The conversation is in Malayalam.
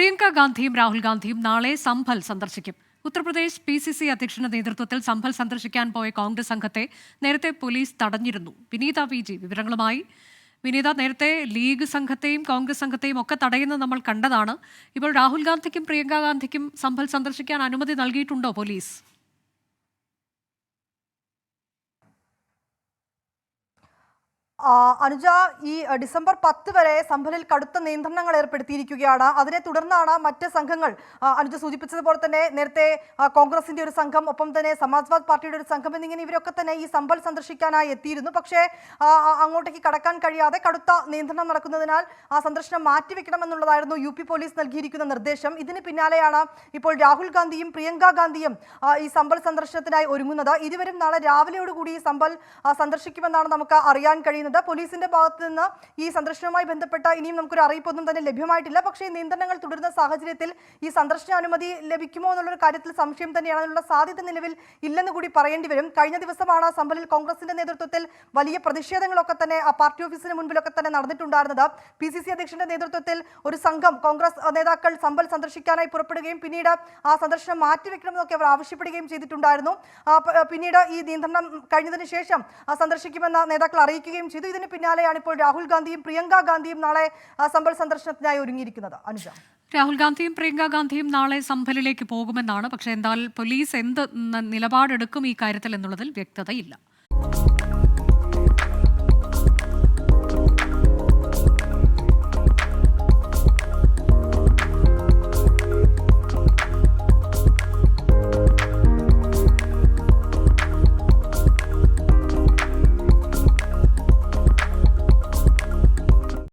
പ്രിയങ്ക ഗാന്ധിയും രാഹുൽ ഗാന്ധിയും നാളെ സംഭൽ സന്ദർശിക്കും. ഉത്തർപ്രദേശ് പി സി സി അധ്യക്ഷന്റെ നേതൃത്വത്തിൽ സംഭൽ സന്ദർശിക്കാൻ പോയ കോൺഗ്രസ് സംഘത്തെ നേരത്തെ പോലീസ് തടഞ്ഞിരുന്നു. വിനീത വി ജി വിവരങ്ങളുമായി. വിനീത നേരത്തെ ലീഗ് സംഘത്തെയും കോൺഗ്രസ് സംഘത്തെയും ഒക്കെ തടയുന്നത് നമ്മൾ കണ്ടതാണ്. ഇപ്പോൾ രാഹുൽ ഗാന്ധിക്കും പ്രിയങ്ക ഗാന്ധിക്കും സംഭൽ സന്ദർശിക്കാൻ അനുമതി നൽകിയിട്ടുണ്ടോ പോലീസ്? അനുജ ഈ ഡിസംബർ പത്ത് വരെ സംഭലിൽ കടുത്ത നിയന്ത്രണങ്ങൾ ഏർപ്പെടുത്തിയിരിക്കുകയാണ്. അതിനെ തുടർന്നാണ് മറ്റ് സംഘങ്ങൾ അനുജ സൂചിപ്പിച്ചതുപോലെ തന്നെ നേരത്തെ കോൺഗ്രസിന്റെ ഒരു സംഘം ഒപ്പം തന്നെ സമാജ്വാദ് പാർട്ടിയുടെ ഒരു സംഘം എന്നിങ്ങനെ ഇവരൊക്കെ തന്നെ ഈ സംഭൽ സന്ദർശിക്കാനായി എത്തിയിരുന്നു. പക്ഷേ അങ്ങോട്ടേക്ക് കടക്കാൻ കഴിയാതെ കടുത്ത നിയന്ത്രണം നടക്കുന്നതിനാൽ ആ സന്ദർശനം മാറ്റിവെക്കണമെന്നുള്ളതായിരുന്നു യു പി പോലീസ് നൽകിയിരിക്കുന്ന നിർദ്ദേശം. ഇതിന് പിന്നാലെയാണ് ഇപ്പോൾ രാഹുൽ ഗാന്ധിയും പ്രിയങ്ക ഗാന്ധിയും ഈ സമ്പൽ സന്ദർശനത്തിനായി ഒരുങ്ങുന്നത്. ഇരുവരും നാളെ രാവിലെയോടുകൂടി ഈ സമ്പൽ സന്ദർശിക്കുമെന്നാണ് നമുക്ക് അറിയാൻ കഴിയുന്നത്. പോലീസിന്റെ ഭാഗത്ത് നിന്ന് ഈ സന്ദർശനവുമായി ബന്ധപ്പെട്ട ഇനിയും നമുക്കൊരു അറിയിപ്പൊന്നും തന്നെ ലഭ്യമായിട്ടില്ല. പക്ഷേ നിയന്ത്രണങ്ങൾ തുടരുന്ന സാഹചര്യത്തിൽ ഈ സന്ദർശന അനുമതി ലഭിക്കുമോ എന്നുള്ളൊരു കാര്യത്തിൽ സംശയം തന്നെയാണ് സാധ്യത നിലവിൽ ഇല്ലെന്ന് കൂടി പറയേണ്ടി വരും. കഴിഞ്ഞ ദിവസമാണ് സമ്പലിൽ കോൺഗ്രസിന്റെ നേതൃത്വത്തിൽ വലിയ പ്രതിഷേധങ്ങളൊക്കെ തന്നെ ആ പാർട്ടി ഓഫീസിന് മുൻപിലൊക്കെ തന്നെ നടന്നിട്ടുണ്ടായിരുന്നത്. പി സി സി അധ്യക്ഷന്റെ നേതൃത്വത്തിൽ ഒരു സംഘം കോൺഗ്രസ് നേതാക്കൾ സമ്പൽ സന്ദർശിക്കാനായി പുറപ്പെടുകയും പിന്നീട് ആ സന്ദർശനം മാറ്റിവെക്കണമെന്നൊക്കെ അവർ ആവശ്യപ്പെടുകയും ചെയ്തിട്ടുണ്ടായിരുന്നു. പിന്നീട് ഈ നിയന്ത്രണം കഴിഞ്ഞതിന് ശേഷം സന്ദർശിക്കുമെന്ന് നേതാക്കൾ അറിയിക്കുകയും ചെയ്തു. ഇതിന് പിന്നാലെയാണ് ഇപ്പോൾ രാഹുൽ ഗാന്ധിയും പ്രിയങ്ക ഗാന്ധിയും നാളെ സമ്പൽ സന്ദർശനത്തിനായി ഒരുങ്ങിയിരിക്കുന്നത്. അനുജ. രാഹുൽ ഗാന്ധിയും പ്രിയങ്ക ഗാന്ധിയും നാളെ സംഭലിലേക്ക് പോകുമെന്നാണ്. പക്ഷേ എന്നാൽ പോലീസ് എന്ത് നിലപാടെടുക്കും ഈ കാര്യത്തിൽ എന്നുള്ളതിൽ വ്യക്തതയില്ല.